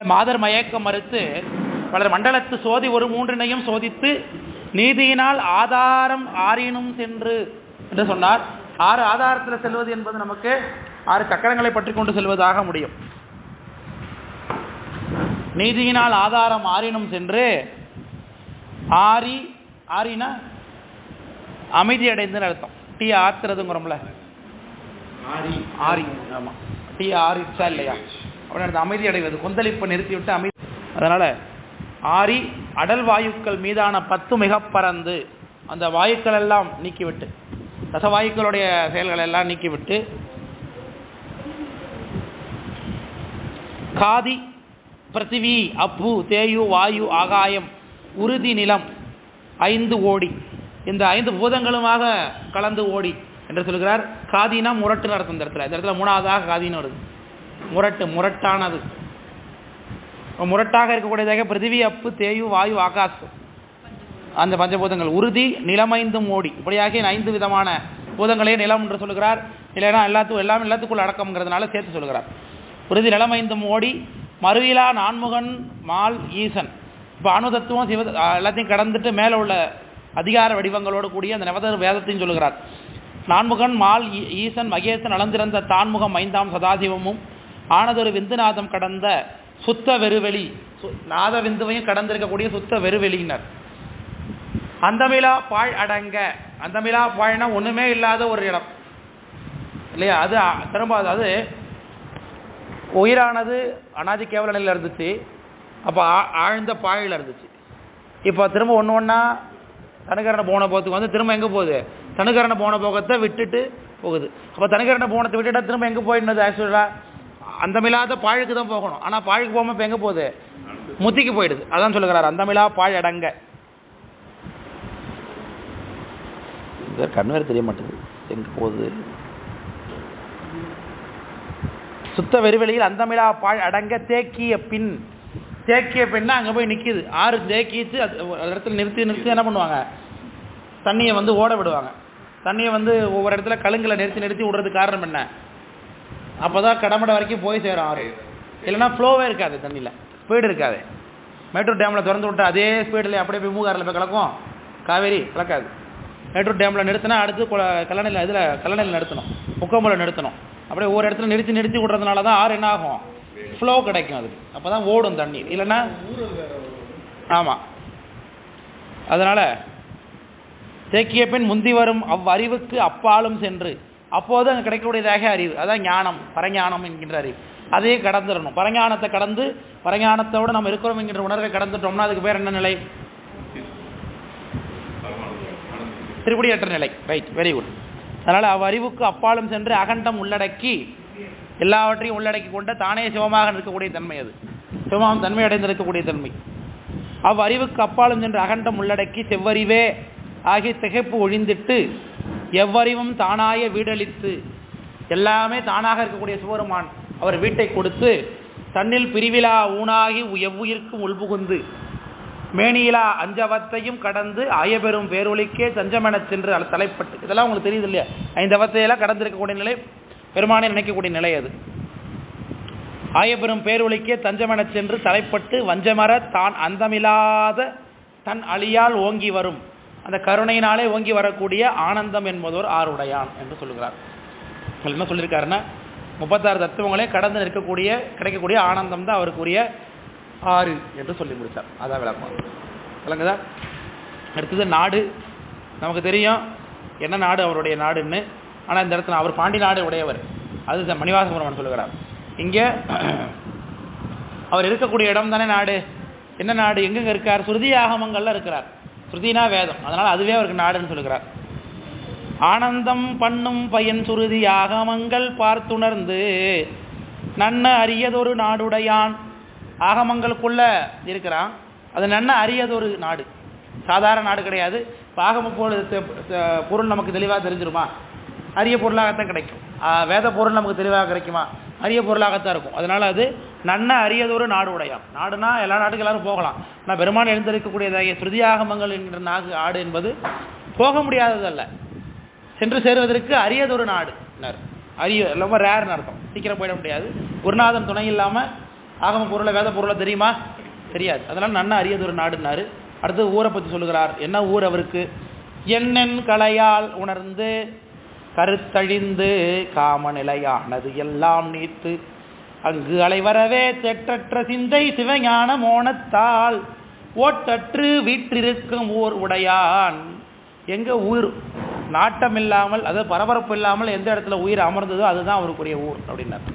மாதர் மயக்க மறுத்து பலர் மண்டலத்து சோதி ஒரு மூன்றினையும் சோதித்து நீதியினால் ஆதாரம் ஆறினும் சென்று என்று சொன்னார். ஆறு ஆதாரத்தில் செல்வது என்பது நமக்கு ஆறு சக்கரங்களை பற்றி கொண்டு செல்வதாக முடியும். நீதியினால் ஆதாரம் ஆறினும் சென்று ஆரி ஆரினா அமைதி அடைந்துன்னு அர்த்தம். டீ ஆத்துறதுங்கிறோம்ல. ஆரி ஆமா. டீ ஆரிச்சா இல்லையா? அப்படின்னு அமைதி அடைவது கொந்தளிப்பை நிறுத்திவிட்டு அமைதி அதனால் ஆரி அடல் வாயுக்கள் மீதான பத்து மிக பறந்து அந்த வாயுக்கள் எல்லாம் நீக்கிவிட்டு ரசவாயுக்களுடைய செயல்கள் எல்லாம் நீக்கிவிட்டு காதி பிரதிவி அப்பு தேயு வாயு ஆகாயம் உறுதி நிலம் ஐந்து ஓடி. இந்த ஐந்து பூதங்களுமாக கலந்து ஓடி என்று சொல்கிறார். காதினா முரட்டு நடத்தும் இந்த இடத்துல. இந்த இடத்துல மூணாவதாக காதின்னு வருது. முரட்டு முரட்டானது. முரட்டாக இருக்கக்கூடியதாக பிருத்திவி அப்பு தேயு வாயு ஆகாசம். அந்த பஞ்சபூதங்கள். உறுதி நிலமைந்தும் ஓடி. இப்படியாக ஐந்து விதமான பூதங்களே நிலம் என்று சொல்கிறார் இல்லைன்னா எல்லாத்துக்கும் எல்லாம் எல்லாத்துக்குள்ள அடக்கம்ங்கிறதுனால சேர்த்து சொல்கிறார் உறுதி நிலமைந்தும் ஓடி. மறுவிலா நான்முகன் மால் ஈசன். இப்போ அணுதத்துவம் சிவ எல்லாத்தையும் கடந்துட்டு மேலே உள்ள அதிகார வடிவங்களோடு கூடிய அந்த நவதர் வேதத்தையும் சொல்கிறார் நான்முகன் மால் ஈசன் மகேசன் அளந்திருந்த தான்முகம் ஐந்தாம் சதாசிவமும் ஆனதொரு விந்துநாதம் கடந்த சுத்த வெறுவெளி. சு- நாத விந்துவையும் கடந்திருக்கக்கூடிய சுத்த வெறுவெளியினர். அந்தமிலா பாழ் அடங்க அந்தமிலா பாழ்னா ஒண்ணுமே இல்லாத ஒரு இடம். இல்லையா? அது திரும்ப அதாவது உயிரானது அனாதி கேவல நிலையில் இருந்துச்சு. அப்போ ஆ- ஆழ்ந்த பாழில் இருந்துச்சு. இப்போ திரும்ப ஒன்று ஒன்றா தனுகரண போன போகத்துக்கு வந்து திரும்ப எங்கே போகுது? தனுகரண போன போகத்தை விட்டுட்டு போகுது. அப்போ தனுகரண போனத்தை விட்டுட்டா திரும்ப எங்கே போயிடுனது ஆக்சுவலாக அந்தமில்லாத பாழுக்கு தான் போகணும். ஆனால் பாழுக்கு போகாமல் இப்போ எங்கே போகுது? முத்திக்கு போயிடுது. அதான் சொல்லுகிறார் அந்தமிலா பாழ் அடங்க கண் வேறு தெரிய மாட்டேங்குது. எங்கே போகுது? சுத்த வெறுவெளியில் அந்தமிலா பாழ் அடங்க தேக்கிய பின். தேக்கிய பின்னா அங்கே போய் நிற்கிது ஆறு தேக்கிச்சு அது இடத்துல நிறுத்தி நிறுத்தி என்ன பண்ணுவாங்க? தண்ணியை வந்து ஓட விடுவாங்க. தண்ணியை வந்து ஒவ்வொரு இடத்துல கழுங்கில் நிறுத்தி நிறுத்தி விடுறதுக்கு காரணம் என்ன? அப்போ தான் கடமடை வரைக்கும் போய் சேரும் ஆறு. இல்லைன்னா ஃப்ளோவே இருக்காது தண்ணியில். ஸ்பீடு இருக்காது. மேட்டூர் டேமில் திறந்து விட்டா அதே ஸ்பீடில் அப்படியே போய் மூகாரில் போய் கலக்கும். காவேரி கலக்காது. மேட்டூர் டேமில் நிறுத்தினா அடுத்து கல்லணையில் இதில் கல்லணையில் நிறுத்தணும். முக்கம்புல நிறுத்தணும். அப்படியே ஒரு இடத்துல நிறுத்தி நிறுத்தி விடுறதுனால தான் ஆறு என்ன ஆகும்? ஃப்ளோ கிடைக்கும் அதுக்கு. அப்போ தான் ஓடும் தண்ணி. இல்லைன்னா ஆமாம் அதனால் தேக்கிய பின் முந்தி வரும் அவ்வறிவுக்கு அப்பாலும் சென்று. அப்போது அங்கே கிடைக்கக்கூடியதாக அறிவு. அதான் ஞானம் பரஞானம் என்கின்ற அறிவு. அதையே கடந்துடணும். பரஞானத்தை கடந்து பரஞானத்தோடு நம்ம இருக்கிறோம் என்கின்ற உணர்வை கடந்துட்டோம்னா அதுக்கு பேர் என்ன நிலை? திருப்படியற்ற நிலை. ரைட் வெரி குட் அதனால் அவ்வறிவுக்கு அப்பாலும் சென்று அகண்டம் உள்ளடக்கி எல்லாவற்றையும் உள்ளடக்கி கொண்ட தானே சிவமாக இருக்கக்கூடிய தன்மை அது. சிவமாம் தன்மை அடைந்திருக்கக்கூடிய தன்மை. அவ்வறிவுக்கு அப்பாலும் சென்று அகண்டம் உள்ளடக்கி செவ்வறிவே ஆகிய திகைப்பு ஒழிந்திட்டு எவ்வறிவும் தானாய வீடளித்து எல்லாமே தானாக இருக்கக்கூடிய சிவருமான் அவர் வீட்டை கொடுத்து தன்னில் பிரிவிலா ஊனாகி எவ்வுயிர்க்கும் உள்புகுந்து மேனியிலா அஞ்சவத்தையும் கடந்து ஆயபெரும் பேரொழிக்கே தஞ்சமெனச் சென்று அல- தலைப்பட்டு இதெல்லாம் உங்களுக்கு தெரியுது இல்லையா? ஐந்தவத்தையெல்லாம் கடந்திருக்கக்கூடிய நிலை பெருமானை நினைக்கக்கூடிய நிலை அது. ஆயபெரும் பேரொழிக்கே தஞ்சமெனச் சென்று தலைப்பட்டு வஞ்சமர தான் அந்தமில்லாத தன் அழியால் ஓங்கி வரும். அந்த கருணையினாலே ஓங்கி வரக்கூடிய ஆனந்தம் என்பதோர் ஆறுடையான் என்று சொல்லுகிறார். என்ன சொல்லியிருக்காருன்னா முப்பத்தாறு தத்துவங்களே கடந்து நிற்கக்கூடிய கிடைக்கக்கூடிய ஆனந்தம் தான் அவருக்குரிய ஆறு என்று சொல்லி முடித்தார். அதான் விளக்கம். விளங்குதா? அடுத்தது நாடு. நமக்கு தெரியும் என்ன நாடு அவருடைய நாடுன்னு. ஆனால் இந்த இடத்துல அவர் பாண்டி நாடு உடையவர். அது மணிவாசபுரமன் சொல்லுகிறார். இங்கே அவர் இருக்கக்கூடிய இடம் தானே நாடு? என்ன நாடு? எங்கெங்க இருக்கார்? சுருதி ஆகமங்கள்ல இருக்கிறார். ஸ்ருதினா வேதம். அதனால் அதுவே அவருக்கு நாடுன்னு சொல்லுகிறார். ஆனந்தம் பண்ணும் பயன் சுருதி ஆகமங்கள் பார்த்துணர்ந்து நன்ன அரியதொரு நாடுடையான். ஆகமங்களுக்குள்ள இருக்கிறான். அது நன்ன அரியதொரு நாடு. சாதாரண நாடு கிடையாது. பாகம ஆகம பொருள் நமக்கு தெளிவாக தெரிஞ்சிருமா? அரிய பொருளாகத்தான் கிடைக்கும். வேத பொருள் நமக்கு தெளிவாக கிடைக்குமா? அரிய பொருளாகத்தான் இருக்கும். அதனால அது நன்ன அரியதொரு நாடு உடையாம். நாடுனா எல்லா நாட்டுக்கும் எல்லாரும் போகலாம். ஆனால் பெருமான் எழுந்திருக்கக்கூடியதாகிய ஸ்ருதியாகமங்கள் என்கிற நாகு ஆடு என்பது போக முடியாததல்ல. சென்று சேருவதற்கு அரியதொரு நாடு அரிய ரொம்ப ரேர்னு அர்த்தம். சீக்கிரம் போயிட முடியாது. குருநாதன் துணை இல்லாமல் ஆகம பொருளை வேத பொருளை தெரியுமா? தெரியாது. அதனால் நன்ன அரியதொரு நாடுனாரு அடுத்து ஊரை பற்றி சொல்லுகிறார். என்ன ஊர் அவருக்கு? என்னென் கலையால் உணர்ந்து கருத்தழிந்து காமநிலையானது எல்லாம் நீத்து. அங்கு அலைவரவே தெற்றற்ற சிந்தை சிவஞான மோனத்தால். ஓட்டற்று வீற்றிருக்கும் ஊர் உடையான். எங்க ஊர் நாட்டம் இல்லாமல் அதாவது பரபரப்பு இல்லாமல் எந்த இடத்துல உயிர் அமர்ந்ததோ அதுதான் அவருக்குரிய ஊர் அப்படின்னார்.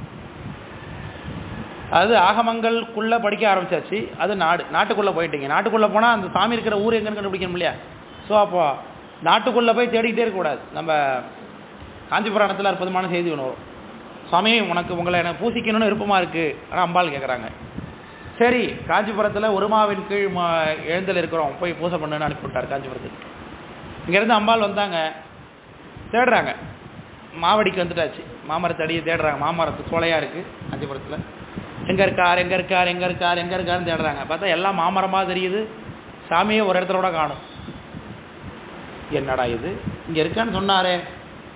அது ஆகமங்களுக்குள்ளே படிக்க ஆரம்பிச்சாச்சு. அது நாடு நாட்டுக்குள்ளே போயிட்டீங்க. நாட்டுக்குள்ளே போனால் அந்த சாமி இருக்கிற ஊர் எங்கன்னு கண்டுபிடிக்கணும் இல்லையா ஸோ அப்போ நாட்டுக்குள்ளே போய் தேடிக்கிட்டே இருக்கக்கூடாது. நம்ம காஞ்சி புராணத்தில் அற்புதமான செய்தி ஒன்று வரும். சுவாமி உனக்கு உங்களை எனக்கு பூசிக்கணும்னு விருப்பமாக இருக்குது ஆனால் அம்பாள் கேட்குறாங்க சரி காஞ்சிபுரத்தில் ஒருமாவின் கீழ் மா எழுந்தல் இருக்கிறோம். போய் பூசை பண்ணுன்னு அனுப்பிவிட்டார் காஞ்சிபுரத்துக்கு. இங்கேருந்து அம்பாள் வந்தாங்க. தேடுறாங்க. மாவடிக்கு வந்துட்டாச்சு. மாமரத்தடியை தேடுறாங்க. மாமரத்து சோலையாக இருக்குது காஞ்சிபுரத்தில். எங்கே இருக்கார்? எங்கே இருக்கார்? எங்கே இருக்கார்? எங்கே இருக்காருன்னு தேடுறாங்க. பார்த்தா எல்லாம் மாமரமாக தெரியுது. சாமியே ஒரு இடத்துல கூட காணும். என்னடா இது? இங்கே இருக்கான்னு சொன்னாரே.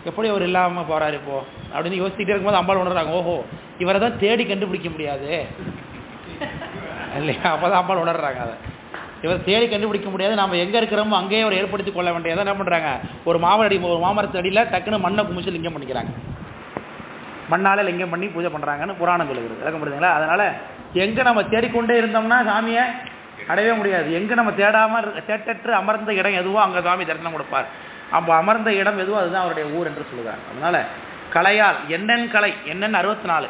எப்படி அவர் இல்லாமல் போகிறாரு இப்போ அப்படின்னு யோசிச்சுட்டே இருக்கும்போது அம்பாள் உணர்றாங்க ஓஹோ இவரை தான் தேடி கண்டுபிடிக்க முடியாது. இல்லையா? அப்போ தான் அம்பாள் உணர்றாங்க அதை. இவர் தேடி கண்டுபிடிக்க முடியாது. நம்ம எங்கே இருக்கிறோமோ அங்கேயே அவர் ஏற்படுத்தி கொள்ள வேண்டியதை என்ன பண்ணுறாங்க ஒரு மாவடி ஒரு மாமரத்து அடியில் டக்குன்னு மண்ணை குமிச்சு லிங்கம் பண்ணிக்கிறாங்க. மண்ணால லிங்கம் பண்ணி பூஜை பண்ணுறாங்கன்னு புராணம் சொல்லுகிறது. விளக்க முடியுதுங்களா அதனால் எங்கே நம்ம தேடிக்கொண்டே இருந்தோம்னா சாமியை அடையவே முடியாது. எங்கே நம்ம தேடாமல் இருக்க- தேட்டற்று அமர்ந்த இடம் எதுவோ அங்கே சாமி தரிசனம் கொடுப்பார். அப்போ அமர்ந்த இடம் எதுவோ அதுதான் அவருடைய ஊர் என்று சொல்லுகிறார். அதனால் கலையால் என்னென்ன கலை என்னென்னு அறுபத்தி நாலு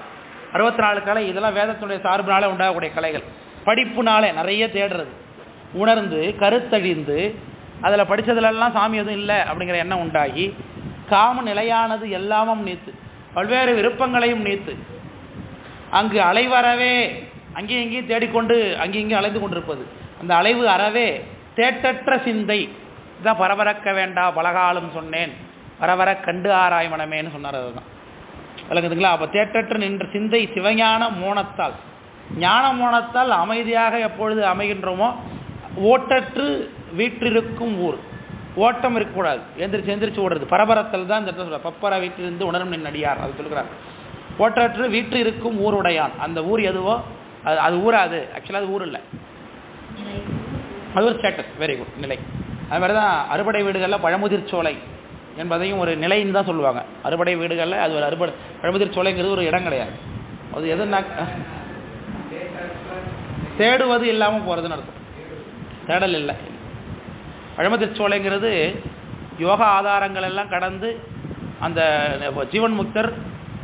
அறுபத்தி நாலு கலை இதெல்லாம் வேதத்தினுடைய சார்பினால உண்டாகக்கூடிய கலைகள். படிப்புனாலே நிறைய தேடுறது. உணர்ந்து கருத்தழிந்து அதில் படித்ததுலலாம் சாமி எதுவும் இல்லை அப்படிங்கிற எண்ணம் உண்டாகி காம நிலையானது எல்லாமும் நீத்து. பல்வேறு விருப்பங்களையும் நீத்து. அங்கு அலைவரவே அங்கேயும் இங்கேயும் தேடிக்கொண்டு அங்கேயும் இங்கேயும் அலைந்து கொண்டிருப்பது. அந்த அலைவு அறவே தேட்டற்ற சிந்தை. தான் பரபரக்க வேண்டா பலகாலம் சொன்னேன். பரவர கண்டு ஆராய் மனமேன்னு சொன்னார் அதுதான். விளங்குதுங்களா? அப்போ தேற்றற்று நின்ற சிந்தை சிவஞான மோனத்தால் ஞான மோனத்தால் அமைதியாக எப்பொழுது அமைகின்றோமோ ஓட்டற்று வீற்றிருக்கும் ஊர். ஓட்டம் இருக்கக்கூடாது. எந்திரிச்சு எந்திரிச்சு ஓடுறது. பரபரத்தல் தான் இந்த இடத்துல சொல்ற பப்பர வீட்டிலிருந்து உணரும் நின் அடியார் அது சொல்கிறார் ஓட்டற்று வீற்று இருக்கும் ஊருடையான். அந்த ஊர் எதுவோ? அது அது ஊரா அது ஆக்சுவலாக அது ஊர் இல்லை. அது ஒரு ஸ்டேட்டஸ் வெரி குட் நிலை. அது மாதிரி தான் அறுபடை வீடுகளில் பழமுதிர் சோலை என்பதையும் ஒரு நிலைன்னு தான் சொல்லுவாங்க. அறுபடை வீடுகளில் அது ஒரு அறுபடை பழமுதிர் சோலைங்கிறது ஒரு இடம் கிடையாது. அது எதுனா தேடுவது இல்லாமல் போகிறதுன்னு அர்த்தம். தேடல் இல்லை. பழமுதிர் சோலைங்கிறது யோகா ஆதாரங்கள் எல்லாம் கடந்து அந்த ஜீவன் முக்தர்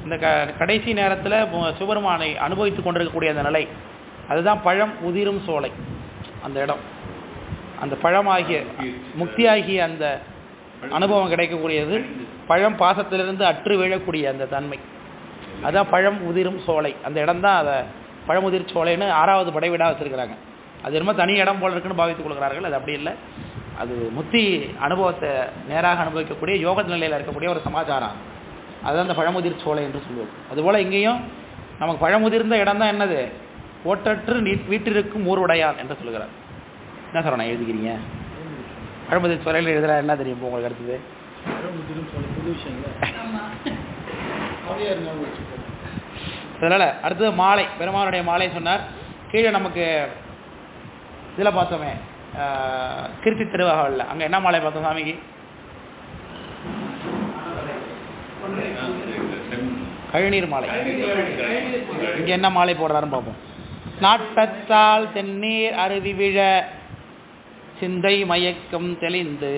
இந்த க கடைசி நேரத்தில் சிவபெருமானை அனுபவித்து கொண்டிருக்கக்கூடிய அந்த நிலை. அதுதான் பழம் உதிரும் சோலை. அந்த இடம். அந்த பழமாகிய முக்தியாகிய அந்த அனுபவம் கிடைக்கக்கூடியது. பழம் பாசத்திலிருந்து அற்று விழக்கூடிய அந்த தன்மை. அதான் பழம் உதிரும் சோலை. அந்த இடம் தான் அதை பழமுதிர் சோலைன்னு ஆறாவது படைவீடாக வச்சுருக்கிறாங்க. அது என்னமோ தனி இடம் போல இருக்குன்னு பாவித்துக் கொள்கிறார்கள். அது அப்படி இல்லை. அது முத்தி அனுபவத்தை நேராக அனுபவிக்கக்கூடிய யோக நிலையில் இருக்கக்கூடிய ஒரு சமாச்சாரம். அதுதான் அந்த பழமுதிர் சோலை என்று சொல்லுவோம். அதுபோல் இங்கேயும் நமக்கு பழமுதிர்ந்த இடம் தான் என்னது? ஓட்டற்று நீ வீட்டிற்கும் ஊருடையான் என்று சொல்லுகிறார். என்ன சார் நான் எழுதிக்கிறீங்க? பழமுதிர் சோலையில் எழுதுறா என்ன தெரியும் உங்களுக்கு அடுத்தது? அதனால் அடுத்தது மாலை. பெருமானுடைய மாலை சொன்னார். கீழே நமக்கு இதில் பார்த்தோமே ஆஹ், கிருத்தி திருவகவலில். அங்கே என்ன மாலை பார்த்தோம் சாமிக்கு? கழுநீர் மாலை. இங்கே என்ன மாலை போடுறாருன்னு பார்ப்போம். நாட்டத்தால் தென்னீர் அருவி விழ சிந்தை மயக்கம் தெளிந்து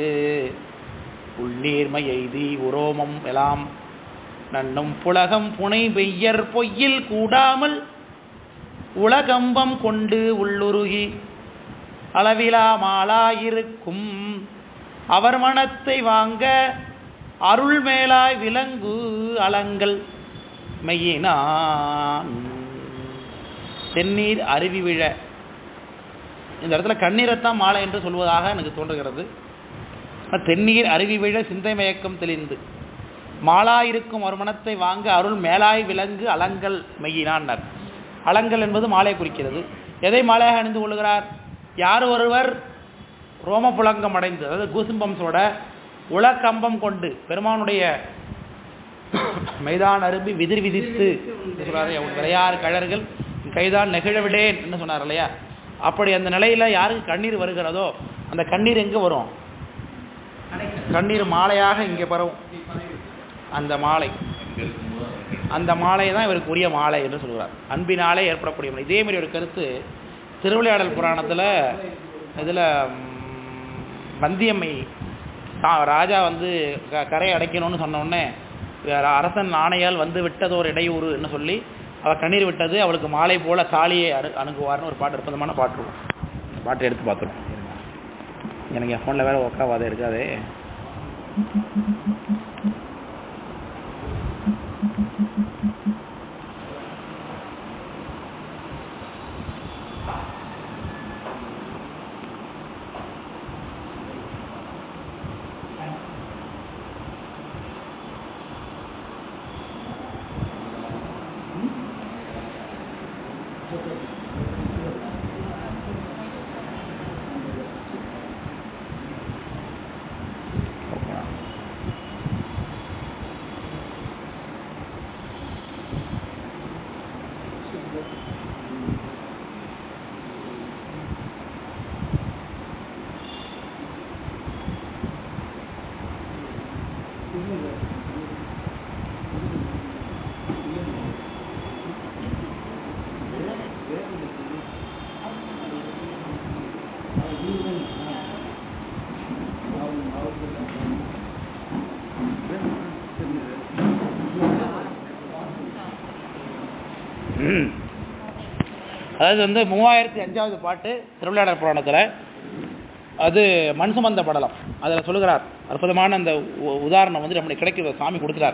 உள்ளீர்மை எய்தி உரோமம் எலாம் நன்னும் புலகம் புனை பெய்யர் பொய்யில் கூடாமல் உலகம்பம் கொண்டு உள்ளுருகி அளவிலா மாலாயிருக்கும் அவர் மனத்தை வாங்க அருள் மேலாய் விலங்கு அலங்கள் மெய்யினான். தென்னீர் அருவி விழ இந்த இடத்துல கண்ணீரைத்தான் மாலை என்று சொல்வதாக எனக்கு தோன்றுகிறது. தென்னீர் அருவி விழ சிந்தை மயக்கம் தெளிந்து. மாலாயிருக்கும் மறுமணத்தை வாங்க அருள் மேலாய் விலங்கு அலங்கல் மெய்யினான்னர். அலங்கல் என்பது மாலை குறிக்கிறது. எதை மாலையாக அணிந்து கொள்கிறார்? யார் ஒருவர் ரோம புலங்கம் அடைந்து அதாவது கூசும்பம்ஸோட உலக்கம்பம் கொண்டு பெருமானுடைய மைதான் அரும்பி விதிர் விதித்து என்று சொல்றாரு? விளையாறு கழர்கள் கைதான் நெகிழவிடேன் என்று சொன்னார் இல்லையா? அப்படி அந்த நிலையில யாருக்கு கண்ணீர் வருகிறதோ அந்த கண்ணீர் எங்க வரும்? கண்ணீர் மாலையாக இங்கே பரவும். அந்த மாலை. அந்த மாலை தான் இவருக்கு உரிய மாலை என்று சொல்கிறார் அன்பினாலே ஏற்படக்கூடிய மாலை. இதே மாதிரி ஒரு கருத்து திருவிளையாடல் புராணத்தில் இதில் வந்தியம்மை ராஜா வந்து க- கரை அடைக்கணும்னு சொன்ன உடனே அரசன் ஆணையால் வந்து விட்டதோர் இடையூறுன்னு சொல்லி அவள் கண்ணீர் விட்டது அவளுக்கு மாலை போல தாலியை அணு அணுகுவார்னு ஒரு பாட்டு அற்புதமான பாட்டு அந்த பாட்டை எடுத்து பார்த்துருவோம் எனக்கு என் ஃபோனில் வேற ஒர்க்காவாத இருக்காதே ம். அதாவது வந்து மூவாயிரத்தி அஞ்சாவது பாட்டு திருவிளையாடல் புராணத்தில். அது மண் சுமந்த படலம். அதில் சொல்லுகிறார் அற்புதமான அந்த உ- உதாரணம் வந்து நம்மளுக்கு கிடைக்கிற சாமி கொடுக்குறார்.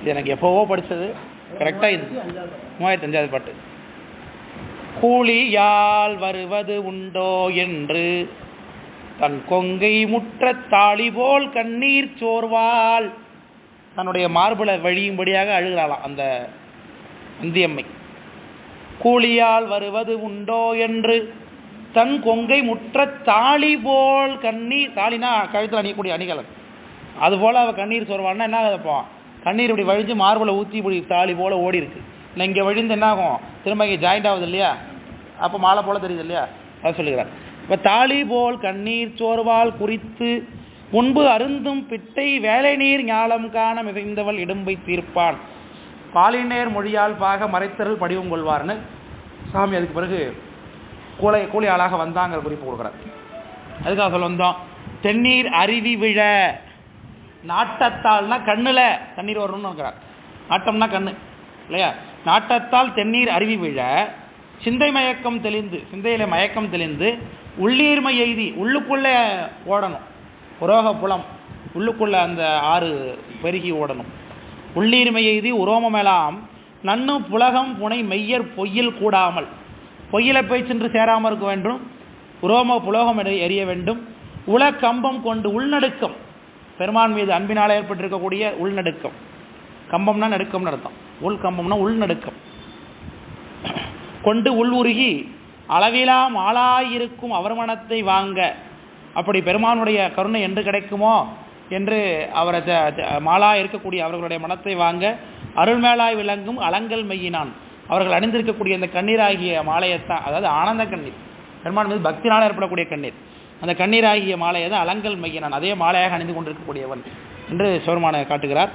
இது எனக்கு எப்போவோ படித்தது கரெக்டாக இது. மூவாயிரத்தி அஞ்சாவது பாட்டு. கூலியால் வருவது உண்டோ என்று தன் கொங்கை முற்ற தாளி போல் கண்ணீர் சோர்வால் தன்னுடைய மார்புல வழியும்படியாக அழுகிறாளாம் அந்த அந்தியம்மை. கூலியால் வருவது உண்டோ என்று தன் கொங்கை முற்ற தாளி போல் கண்ணி தாலினா கழுத்தில் அணியக்கூடிய அணிகலன் அதுபோல் அவள் கண்ணீர் சொல்வான்னா என்ன ஆகுதுப்பான் கண்ணீர் இப்படி வழிஞ்சு மார்பில் ஊற்றி இப்படி தாலி போல் ஓடி இருக்கு இல்லை இங்கே வழிந்து என்ன ஆகும் திரும்ப இங்கே ஜாயிண்ட் ஆகுது இல்லையா? அப்போ மாலை போல தெரியுது இல்லையா? அது சொல்லுகிறார். இப்போ தாலி போல் கண்ணீர் சோர்வால் குறித்து முன்பு அருந்தும் பிட்டை வேலை நீர் ஞாலம் காண மிகைந்தவள் இடும்பை தீர்ப்பான். பாலினேர் மொழியால் பாக மறைத்தருள் படிவம் கொள்வார்னு சாமி அதுக்கு பிறகு கூலை கூலி ஆளாக வந்தாங்கிற குறிப்பு கொடுக்குறார். அதுக்காக சொல்ல வந்தோம் தென்னீர் அருவி விழ நாட்டத்தால்னா கண்ணுல தண்ணீர் வரணும்னு நினைக்கிறார் நாட்டம்னா கண்ணு இல்லையா? நாட்டத்தால் தென்னீர் அருவி விழ சிந்தை மயக்கம் தெளிந்து சிந்தையில் மயக்கம் தெளிந்து உள்ளீர்மை எய்தி உள்ளுக்குள்ளே ஓடணும். உரோக புலம் உள்ளுக்குள்ளே அந்த ஆறு பெருகி ஓடணும். உள்ளீர்மை எய்தி உரோமமெல்லாம் நன்னு புலகம் புனை மெய்யர் பொய்யில் கூடாமல். பொய்யில போய் சென்று சேராமல் இருக்க வேண்டும். உரோம புலோகம் எறிய வேண்டும். உல கம்பம் கொண்டு உள்நடுக்கம். பெருமான் மீது அன்பினால் ஏற்பட்டிருக்கக்கூடிய உள்நடுக்கம். கம்பம்னா நடுக்கம்னு அர்த்தம். உள் கம்பம்னா உள்நடுக்கம். கொண்டு உள் உருகி அளவிலா அவர்மனத்தை அவர் மனத்தை வாங்க. அப்படி பெருமானுடைய கருணை என்று கிடைக்குமோ? என்று அவரை த- த- மாலா இருக்கக்கூடிய அவர்களுடைய மனத்தை வாங்க. அருள்மேலாய் விளங்கும் அலங்கல் மையினான் அவர்கள் அணிந்திருக்கக்கூடிய அந்த கண்ணீராகிய மாலையைத்தான் அதாவது ஆனந்த கண்ணீர். பெருமான் மீது பக்தினால் ஏற்படக்கூடிய கண்ணீர். அந்த கண்ணீராகிய மாலையை தான் அலங்கல் மையினான் அதே மாலையாக அணிந்து கொண்டிருக்கக்கூடியவன் என்று சிவருமான காட்டுகிறார்.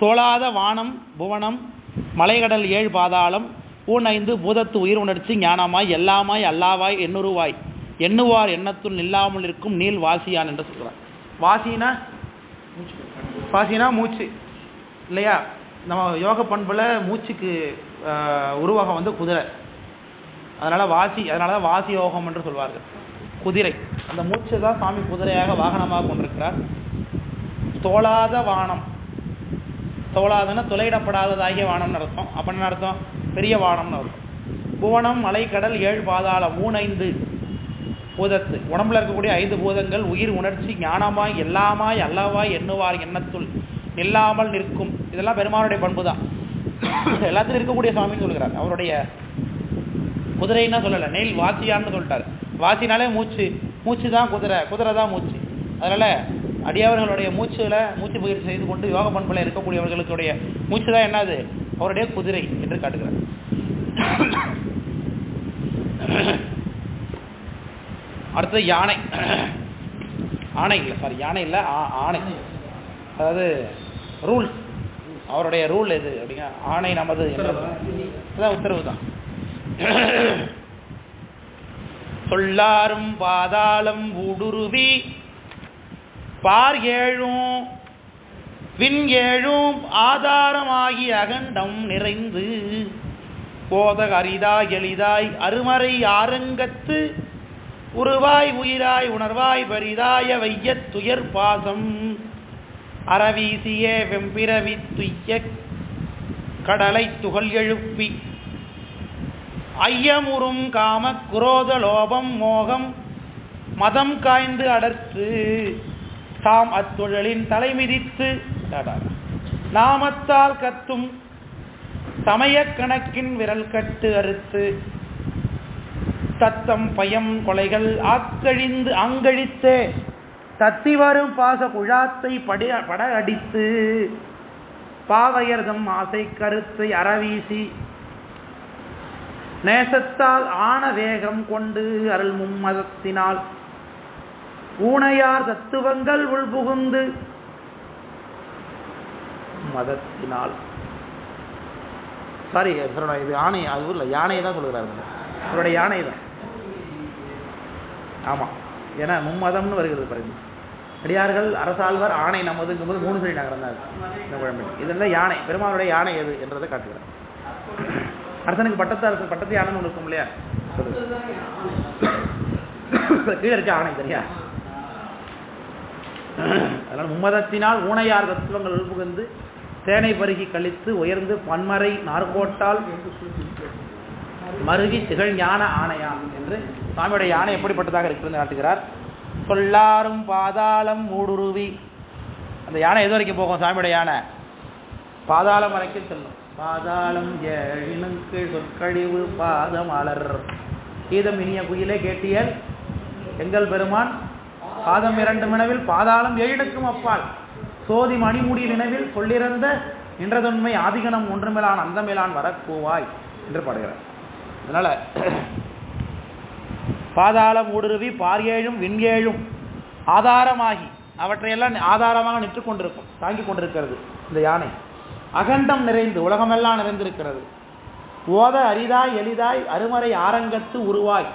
தோளாத வானம் புவனம் மலைகடல் ஏழு பாதாளம் ஊன் ஐந்து பூதத்து உயிர் உணர்ச்சி ஞானமாய் எல்லாமாய் அல்லாவாய் எண்ணுருவாய். எண்ணுவார் எண்ணத்துள் நில்லாமல் இருக்கும் நீள் வாசியான் என்று சொல்கிறார். வாசினா வாசினா மூச்சு இல்லையா? நம்ம யோக பண்புல மூச்சுக்கு உருவகம் வந்து குதிரை. அதனால வாசி அதனால தான் வாசி யோகம் என்று சொல்வார்கள். குதிரை. அந்த மூச்சு தான் சாமி குதிரையாக வாகனமாக கொண்டிருக்கிறார். தோளாத வானம். தோளாதன துளையிடப்படாததாகிய வானம்னு அர்த்தம். அப்போ என்ன அர்த்தம்? பெரிய வானம்னு அர்த்தம். புவனம் மலை கடல் ஏழு பாதாளம் மூணைந்து பூதத்து. உடம்புல இருக்கக்கூடிய ஐந்து பூதங்கள் உயிர் உணர்ச்சி ஞானமாய் எல்லாமாய் அல்லவாய் எண்ணுவார் எண்ணத்துள். நில்லாமல் நிற்கும். இதெல்லாம் பெருமானுடைய பண்பு தான் எல்லாத்துலையும் இருக்கக்கூடிய சுவாமின்னு சொல்கிறார் அவருடைய குதிரைன்னா சொல்லலை. நெல் வாசியான்னு சொல்லிட்டார். வாசினாலே மூச்சு. மூச்சு தான் குதிரை. குதிரை தான் மூச்சு. அதனால அடியவர்களுடைய மூச்சுல மூச்சு பயிற்சி செய்து கொண்டு யோக பண்பில் இருக்கக்கூடியவர்களுடைய மூச்சு தான் என்னது? அவருடைய குதிரை என்று காட்டுகிறார். அடுத்தது யானை. ஆணை இல்லை சாரி யானை இல்லை ஆ- ஆணை அதாவது ரூல்ஸ் அவருடைய ரூல் எது? அப்படிங்க ஆணை நமது. அதான் உத்தரவு தான். சொல்லாரும் பாதாளம் ஊடுருவி பார் ஏழும் விண் ஏழும் ஆதாரமாகி அகண்டம் நிறைந்து போத அரிதாய் எளிதாய் அருமறை ஆரங்கத்து உருவாய் உயிராய் உணர்வாய் பரிதாய வையத் துயர் பாசம். அறவீசியே வெம்பிரவி துய்ய கடலை துகள் எழுப்பி ஐயமுறும் காம குரோத லோபம் மோகம் மதம் காய்ந்து அடர்த்து தாம் அத்தொழலின் தலைமிதித்து டாடா. நாமத்தால் கத்தும் சமயக் கணக்கின் விரல் கட்டு அறுத்து தத்தம் பயம் கொலைகள் ஆக்கழிந்து அங்கழித்தே தத்தி வரும் பாச குழாத்தை படி பட அடித்து பாவையர்தம் ஆசை கருத்தை அறவீசி நேசத்தால் ஆன வேகம் கொண்டு அருள் மும்மதத்தினால். ஊனையார் தத்துவங்கள் உள்புகுந்து மதத்தினால். சாரி இது யானை அது இல்லை யானையை தான் சொல்லுகிறாரு. அவருடைய யானை தான் ஆமாம் ஏன்னா மும்மதம்னு வருகிறது பாருங்க. அடியார்கள் அரசாழ்வார் ஆணை நமதுங்கும்போது மூணு சரி நகரம் தான் இருக்கு இந்த குழம்பு. இதெல்லாம் யானை பெருமாளுடைய யானை எது என்றதை காட்டுகிறார். அரசனுக்கு பட்டத்து அரசு பட்டத்து யானைன்னு ஒன்று இருக்கும் இல்லையா? கீழே இருக்க ஆணை சரியா? அதனால மும்மதத்தினால் ஊனையார் தத்துவங்கள் உள்புகுந்து தேனை பருகி கழித்து உயர்ந்து பன்மறை நார்கோட்டால் மருகி திகழ் ஞான ஆணையாம் என்று சுவாமியுடைய யானை எப்படிப்பட்டதாக இருக்கிறது காட்டுகிறார். சொல்லாரும் பாதாளம் மூடுருவி அந்த யானை எது வரைக்கும் போகும்? சாமியோட யானை. பாதாளம் வரைக்கும் செல்லும். பாதாளம் ஏழினுக்கு சொற்கழிவு பாதம் அலர். கீதம் இனிய குயிலே கேட்டியல் எங்கள் பெருமான் பாதம் இரண்டு வினவில் பாதாளம் ஏழினுக்கும் அப்பால். சோதி மணிமுடி வினவில் சொல்லிறந்த நின்றதொன்மை ஆதிகனம் ஒன்றுமேலான் அந்தமேலான் வரக்கூவாய் என்று பாடுகிறார். அதனால பாதாளம் ஊடுருவி பாரியேழும் விண்ஏழும் ஆதாரமாகி அவற்றையெல்லாம் ஆதாரமாக நின்று கொண்டிருக்கும் தாங்கிக் கொண்டிருக்கிறது இந்த யானை. அகண்டம் நிறைந்து உலகமெல்லாம் நிறைந்திருக்கிறது. ஓத அரிதாய் எளிதாய் அருமறை ஆரங்கத்து உருவாய்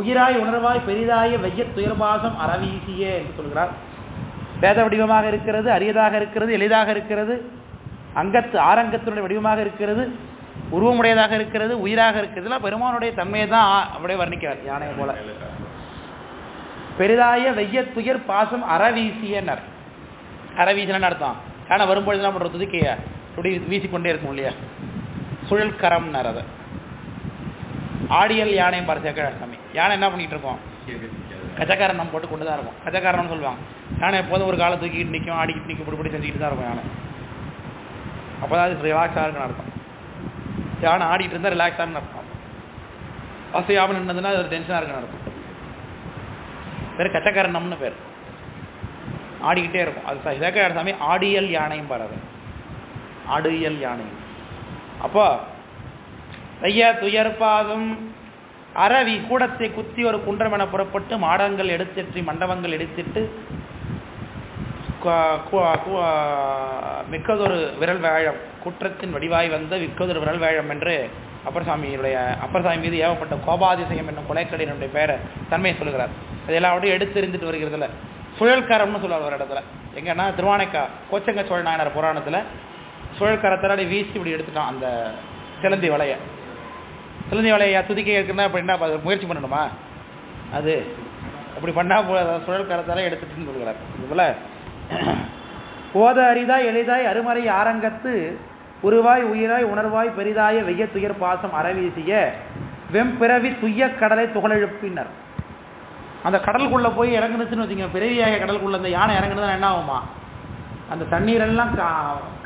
உயிராய் உணர்வாய் பெரிதாய வெய்ய துயர்பாசம் அறவீசியே என்று சொல்கிறார். வேத வடிவமாக இருக்கிறது அரியதாக இருக்கிறது எளிதாக இருக்கிறது அங்கத்து ஆரங்கத்தினுடைய வடிவமாக இருக்கிறது. உருவமுடையதாக இருக்கிறது உயிராக இருக்கிறதுலாம் பெருமானுடைய தன்மையை தான் அப்படியே வர்ணிக்கிறார் யானையை போல. பெரிதாய வெய்ய துயர் பாசம் அறவீசியனர். அறவீசினு அர்த்தம். யானை வரும்பொழுது என்ன பண்ணுறது துதிக்கைய அப்படி வீசிக்கொண்டே இருக்கும் இல்லையா? சுழல் கரம்னர் அதை. ஆடியல் யானையும் பாரு சேக்கழ சாமி. யானை என்ன பண்ணிட்டு இருக்கோம்? கஜக்காரன் நம்ம போட்டு கொண்டு தான் இருக்கும். கஜக்காரன் சொல்லுவாங்க. யானை எப்போதும் ஒரு காலை தூக்கிட்டு நிற்கும் ஆடிக்கிட்டு நிற்கும் இப்படி இப்படி செஞ்சுக்கிட்டு தான் இருக்கும் யானை. அப்போ தான் அது ரிலாக்ஸாக இருக்குன்னு அர்த்தம். யானை ஆடிட்டு இருந்தால் ரிலாக்ஸாக அர்த்தம். அசையாமல் நின்றதுன்னா அது ஒரு டென்ஷனாக இருக்குன்னு அர்த்தம். பேர் கச்சக்காரனம்னு பேர். ஆடிக்கிட்டே இருக்கும். அது சேக்கழ சாமி ஆடியல் யானையும் பாரு ஆடியல் யானை. அப்போ ஐயா துயர்பாதம் அறவி கூடத்தை குத்தி ஒரு குன்றம் என புறப்பட்டு மாடங்கள் எடுத்திற்றி மண்டபங்கள் எடுத்திட்டு மிக்கதொரு விரல் வேழம் குற்றத்தின் வடிவாய் வந்த மிக்கதொரு விரல் வேழம் என்று அப்பர்சாமியுடைய அப்பர்சாமி மீது ஏவப்பட்ட கோபாதிசயம் என்னும் கொலைக்கடினுடைய பெயரை தன்மையை சொல்லுகிறார். அது எல்லாவற்றையும் எடுத்தெறிந்துட்டு வருகிறதுல. சுழல்கரம்னு சொல்லுவார் ஒரு இடத்துல. எங்கன்னா திருவானைக்கா கோச்சங்க சோழ நாயனார் புராணத்தில் சுழல்கரத்தால் வீசி இப்படி எடுத்துட்டான் அந்த சிலந்தி வலையை. சிலந்தி வலையை துதிக்க இருக்குன்னா அப்படி என்ன முயற்சி பண்ணணுமா? அது. அப்படி பண்ணால் போல சுழல் எடுத்துட்டுன்னு சொல்கிறார் இதுபோல ஓத அரிதாய் எளிதாய் அருமறை ஆரங்கத்து உருவாய் உயிராய் உணர்வாய் பெரிதாய வெய்ய துயர் பாசம் அறவீசிய வெம்பிறவி துய்ய கடலை துகளெழுப்பினர் அந்த கடலுக்குள்ளே போய் இறங்குனுச்சுன்னு வச்சுக்கோங்க பிறவியாக கடலுக்குள்ளே அந்த யானை இறங்குனதுன்னா என்ன ஆகுமா? அந்த தண்ணீரெல்லாம் கா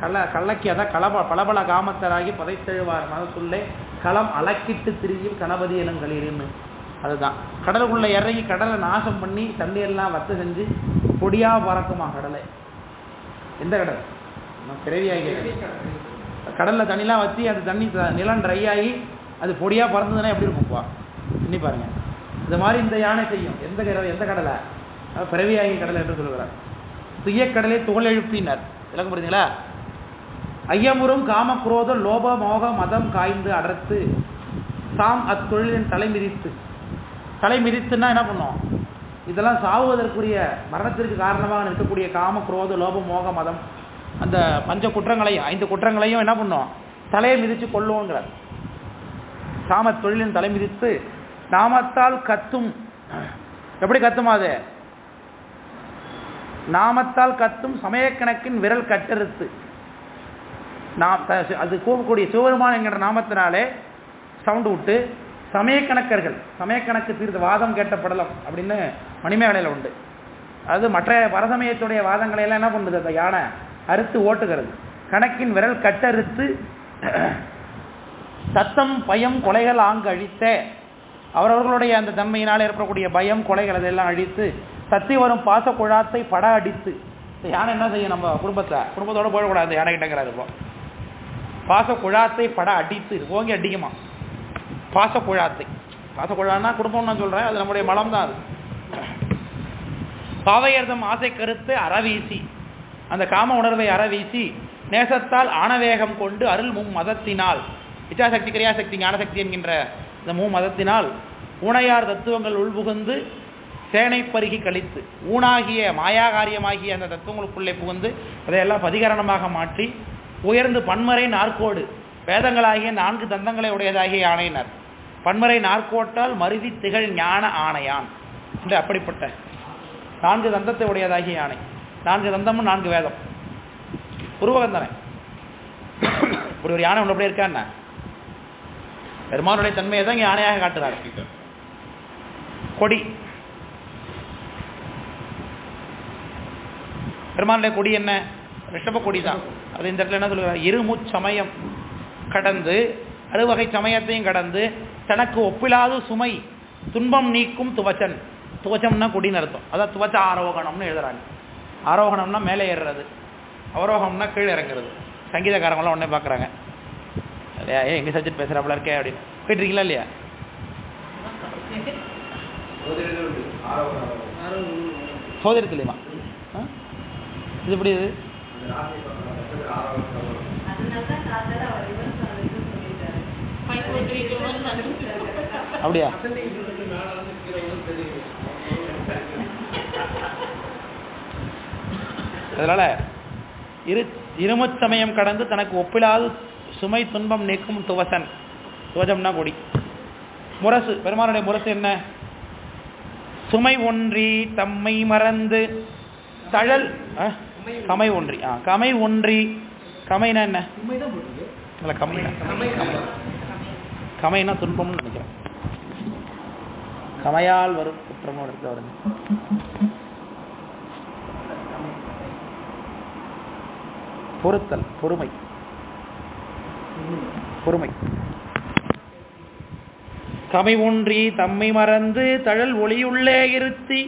கள்ள கள்ளக்கி அதான் கலப பலபல காமத்தராகி பதைத்தெழுவார் மனசுள்ளே களம் அலக்கிட்டு திரியும் கணபதி இளங்களிருன்னு அதுதான். கடலுக்குள்ள இறங்கி கடலை நாசம் பண்ணி தண்ணீரெல்லாம் வத்து செஞ்சு பொடியா பறக்குமா கடலை? எந்த கடல்? பிறவியாகி கடல்ல தண்ணிலாம் வச்சு அந்த தண்ணி நிலம் ட்ரை ஆகி அது பொடியா பறந்ததுன்னா எப்படி இருக்கும்ப்பா எண்ணி பாருங்க. இந்த மாதிரி இந்த யானை செய்யும். எந்த கடலை எந்த கடலை? பிறவியாகி கடலை என்று சொல்கிறார் துய்யக்கடலை துகள் எழுப்பினர். விளக்கம் புரியுதுங்களா? ஐயமுறும் காம குரோத லோப மோக மதம் காய்ந்து அடர்த்து. சாம் அத்தொழிலின் தலை மிதித்து. தலை மிதித்துன்னா என்ன பண்ணும்? இதெல்லாம் சாவுவதற்குரிய மரணத்திற்கு காரணமாக நிற்கக்கூடிய காம குரோத லோப மோக மதம். அந்த பஞ்ச குற்றங்களையும் ஐந்து குற்றங்களையும் என்ன பண்ணும்? தலையை மிதித்து கொள்ளுவோங்கிறார் காம தொழிலின் தலை மிதித்து நாமத்தால் கத்தும். எப்படி கத்துமா அது? நாமத்தால் கத்தும் சமயக்கணக்கின் விரல் கட்டறுத்து. நாம் அது கூவக்கூடிய சிவபெருமான் என்கிற நாமத்தினாலே சவுண்டு விட்டு சமயக்கணக்கர்கள் சமயக்கணக்கு தீர்த்து வாதம் கேட்ட படலம் அப்படின்னு மணிமேகலையில் உண்டு. அது மற்ற பரசமயத்துடைய வாதங்களை எல்லாம் என்ன பண்ணுது அந்த யானை? அறுத்து ஓட்டுகிறது. கணக்கின் விரல் கட்டறுத்து சத்தம் பயம் கொலைகள் ஆங்கு அழித்த அவரவர்களுடைய அந்த தன்மையினால் ஏற்படக்கூடிய பயம் கொலைகள் அதெல்லாம் அழித்து சத்தி வரும் பாச குழாத்தை பட அடித்து இந்த யானை என்ன செய்யும் நம்ம குடும்பத்தை குடும்பத்தோடு போயிடக்கூடாது அந்த யானை கிட்டங்கிறாரு இப்போ. பாச குழாத்தை பட அடித்து ஓங்கி அடிக்குமா? பாச குழாத்தை பாச குழான்னா குடும்பம்னு நான் சொல்கிறேன் அது நம்முடைய மலம் தான் அது. பாவையர்தம் ஆசை கருத்து அறவீசி. அந்த காம உணர்வை அறவீசி நேசத்தால் ஆணவேகம் கொண்டு அருள் மும் மதத்தினால். இச்சாசக்தி கிரியாசக்தி ஞானசக்தி என்கின்ற இந்த மூ மதத்தினால் ஊனையார் தத்துவங்கள் உள்புகுந்து சேனை பருகி கழித்து ஊனாகிய மாயாகாரியமாகிய அந்த தத்துவங்களுக்குள்ளே புகுந்து அதையெல்லாம் பதிகரணமாக மாற்றி உயர்ந்து பன்மறை நாற்கோடு வேதங்களாகிய நான்கு தந்தங்களை உடையதாகிய ஆணையினர் பன்மறை நாற்கோட்டால் மருதி திகழ் ஞான ஆணையான். என்று அப்படிப்பட்ட நான்கு தந்தத்தை உடையதாகிய யானை. நான்கு தந்தமும் நான்கு வேதம். உருவகந்தனை. இப்படி ஒரு யானை ஒன்று அப்படியே இருக்கா என்ன? பெருமானுடைய தன்மையை தான் இங்கே யானையாக காட்டுறாரு. கொடி. பெருமானுடைய கொடி என்ன? ரிஷப கொடி தான் அது இந்த இடத்துல என்ன சொல்லுகிறார்? இருமுச்சமயம் கடந்து அறுவகை சமயத்தையும் கடந்து தனக்கு ஒப்பிலாத சுமை துன்பம் நீக்கும் துவச்சன். துவச்சம்னா கொடின்னு அர்த்தம். அதான் துவச்ச ஆரோகணம்னு எழுதுறாங்க. ஆரோகணம்னா மேலே ஏறுறது. அவரோகம்னா கீழே இறங்குறது. சங்கீதக்காரங்களாம் உடனே பார்க்குறாங்க. ஏ எங்கே சப்ஜெக்ட் பேசுகிறாப்புல இருக்கே? அப்படின்னு. போயிட்டுருக்கீங்களா இல்லையா? சோதரத்துலையுமா இது எப்படி இது? அப்படியா? அதனால இரு இருமுச்சமயம் கடந்து தனக்கு ஒப்பிலாது சுமை துன்பம் நீக்கும் துவசன். துவஜம்னா கொடி. முரசு. பெருமானுடைய முரசு என்ன? சுமை ஒன்றி தம்மை மறந்து தழல் கமை ஒன்றி. ஆ கமை ஒன்றி. கமைனா என்ன? இல்லை கமைனா. கமை கமைனா துன்பம்னு நினைக்கிறேன். கமையால் வரும் குற்றம்னு எடுத்து பொறுத்தல் பொறுமை. பொறுமை. கமை ஒன்றி தம்மை மறந்து தழல் ஒளியுள்ளே இருத்தி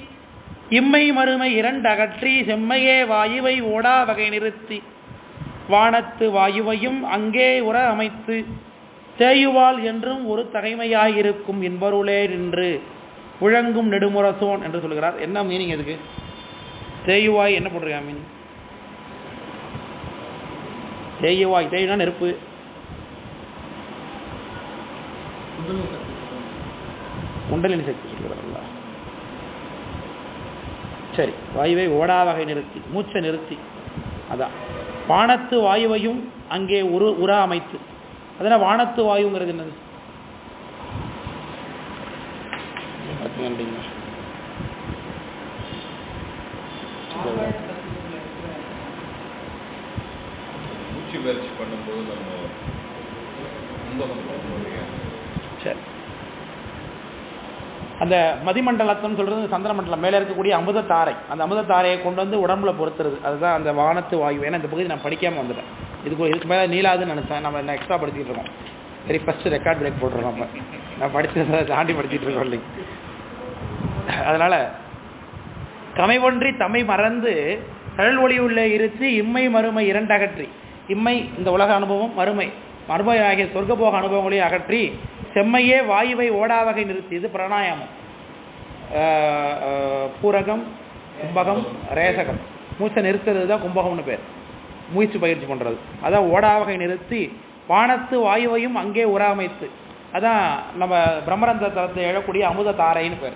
இம்மை மறுமை இரண்டு அகற்றி செம்மையே வாயுவை ஓடா வகை நிறுத்தி வானத்து வாயுவையும் அங்கே உற அமைத்து தேயுவாள் என்றும் ஒரு தகைமையாயிருக்கும் என்பருளே நின்று உழங்கும் நெடுமுரசோன் என்று சொல்கிறார். என்ன மீனிங் எதுக்கு தேயுவாய் என்ன போட்டிருக்கா மீன் தேயுவாய் தேயுனா நெருப்பு. குண்டலினி சக்தி சொல்கிறார்களா சரி வாயுவை ஓடா வகை நிறுத்தி மூச்சை நிறுத்தி. அதான். வானத்து வாயுவையும் அங்கே உரு உர அமைத்து. அதனால் வானத்து வாயுங்கிறது என்னது? நன்றிங்க மூச்சு பயிற்சி பண்ணும்போது நம்ம முந்தகம் பண்ணுவோம் இல்லையா சரி அந்த மதிமண்டலத்தம் சொல்றது சந்திர மண்டலம். மேலே இருக்கக்கூடிய அமுத தாரை அந்த அமுத தாரையை கொண்டு வந்து உடம்புல பொறுத்துறது. அதுதான் அந்த வானத்து வாயு. ஏன்னா இந்த பகுதி நான் படிக்காம வந்துட்டேன். இதுக்கு இதுக்கு மேலே நீளாதுன்னு நினச்சேன். நம்ம என்ன எக்ஸ்ட்ரா படிச்சுட்டு இருக்கோம். வெரி ஃபர்ஸ்ட் ரெக்கார்ட் பிரேக் போட்டுருக்கோம் நம்ம. நான் படிச்சதை தாண்டி படிச்சுட்டு இருக்கோம் இல்லைங்க. அதனால கமை ஒன்றி தம்மை மறந்து கடல் ஒளி உள்ள இருத்தி இம்மை மறுமை இரண்டு அகற்றி. இம்மை இந்த உலக அனுபவம் மறுமை. மறுமை ஆகிய சொர்க்கபோக அனுபவங்களையும் அகற்றி செம்மையே வாயுவை ஓடாவகை நிறுத்தி இது பிராணாயாமம். பூரகம் கும்பகம் ரேசகம். மூச்சை நிறுத்துறது தான் கும்பகம்னு பேர். மூச்சு பயிற்சி பண்ணுறது அதான் ஓடாவகை நிறுத்தி வானத்து வாயுவையும் அங்கே உராமைத்து. அதான் நம்ம பிரம்மரந்த தளத்தை எழக்கூடிய அமுத தாரைன்னு பேர்.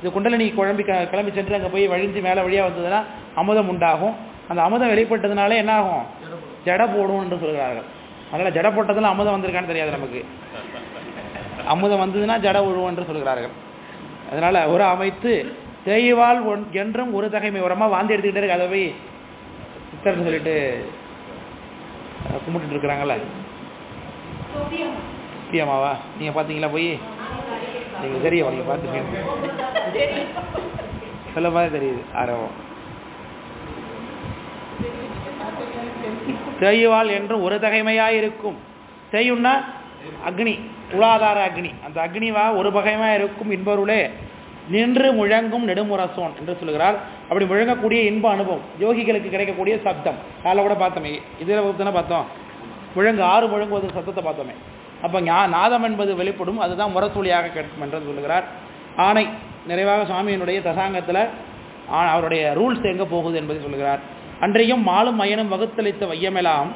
இது குண்டலினி குழம்பி க- கிளம்பி சென்று அங்கே போய் வழிஞ்சு மேலே வழியாக வந்ததுன்னா அமுதம் உண்டாகும். அந்த அமுதம் வெளிப்பட்டதுனால என்ன ஆகும் ஜட போடும். என்று சொல்கிறார்கள் அதனால் ஜட போட்டதில் அமுதம் வந்திருக்கான்னு தெரியாது நமக்கு. அமுதம் வந்ததுன்னா ஜட உழுவும் என்று சொல்கிறார்கள் அதனால ஒரு அமைத்து தேய்வால் ஒன் என்றும் ஒரு தகைமை உரமா வாந்தி எடுத்துக்கிட்டே இருக்கு. அதை போய் சித்தர்னு சொல்லிட்டு கும்பிட்டு கும்பிட்டுட்டு இருக்கிறாங்கல்ல? பியமாவா நீங்க பாத்தீங்களா போய்? நீங்க தெரியும் நீங்கள் பார்த்துருக்கீங்க சொல்ல மாதிரி தெரியுது ஆரவம். தேய்வால் என்றும் ஒரு தகைமையாக இருக்கும் செய்யும்னா அக்னி உலாதார அக்னி. அந்த அக்னிவா ஒரு பகைமையா இருக்கும் இன்பருளே நின்று முழங்கும் நெடுமுரசோன் என்று சொல்கிறார் அப்படி முழங்கக்கூடிய இன்ப அனுபவம் யோகிகளுக்கு கிடைக்கக்கூடிய சப்தம். காலை கூட பார்த்தோமே இதில் தானே பார்த்தோம். முழங்கு ஆறு முழங்குவது சத்தத்தை பார்த்தோமே. அப்போ ஞா நாதம் என்பது வெளிப்படும் அதுதான் முரசொலியாக கேட்கும் என்று சொல்லுகிறார். ஆணை நிறைவாக சுவாமியினுடைய தசாங்கத்தில் அவருடைய ரூல்ஸ் எங்கே போகுது என்பதை சொல்லுகிறார். அன்றையும் மாலும் மயனும் வகுத்தளித்த வையமெல்லாம்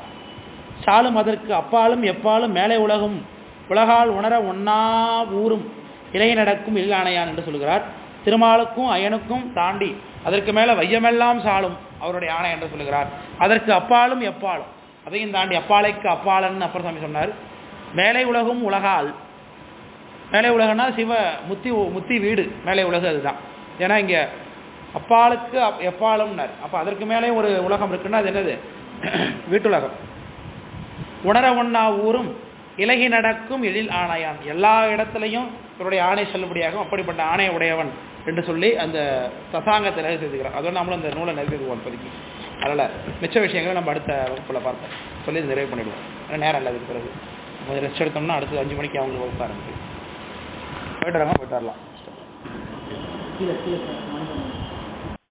சாலும் அதற்கு அப்பாலும் எப்பாலும் மேலே உலகும். உலகால் உணர ஒன்னா ஊரும் இளைய நடக்கும் இல்லானையான் என்று சொல்கிறார். திருமாலுக்கும் அயனுக்கும் தாண்டி அதற்கு மேலே வையமெல்லாம் சாலும் அவருடைய ஆணை என்று சொல்லுகிறார் அதற்கு அப்பாலும் எப்பாலும். அதையும் தாண்டி அப்பாலைக்கு அப்பாலன்னு அப்பர் சாமி சொன்னார். மேலை உலகும் உலகால். மேலை உலகம்னா சிவ முத்தி முத்தி வீடு. மேலை உலகு அதுதான். ஏன்னா இங்கே அப்பாலுக்கு அப் எப்பாலும்னார். அப்போ அதற்கு மேலே ஒரு உலகம் இருக்குன்னா அது என்னது? வீட்டுலகம். உணர ஒண்ணா ஊரும் இலகி நடக்கும் எழில் ஆணையான். எல்லா இடத்துலையும் இவருடைய ஆணை செல்லுபடியாகும். அப்படிப்பட்ட ஆணை உடையவன் என்று சொல்லி அந்த தசாங்கத்தை நிறைவு செய்துக்கிறார் அதோட நம்மளும் அந்த நூலை நிறைவு செய்துவோம் இப்போதைக்கு. அதனால் மிச்ச விஷயங்களை நம்ம அடுத்த வகுப்பில் பார்ப்போம். சொல்லி இது நிறைவு பண்ணிவிடுவோம் ஏன்னா நேரம் இல்லை அதுக்கு பிறகு. கொஞ்சம் ரெஸ்ட் எடுத்தோம்னா அடுத்து அஞ்சு மணிக்கு அவங்களுக்கு வகுப்பு ஆரம்பிக்கும். போயிட்டு வராங்க போயிட்டு வரலாம்.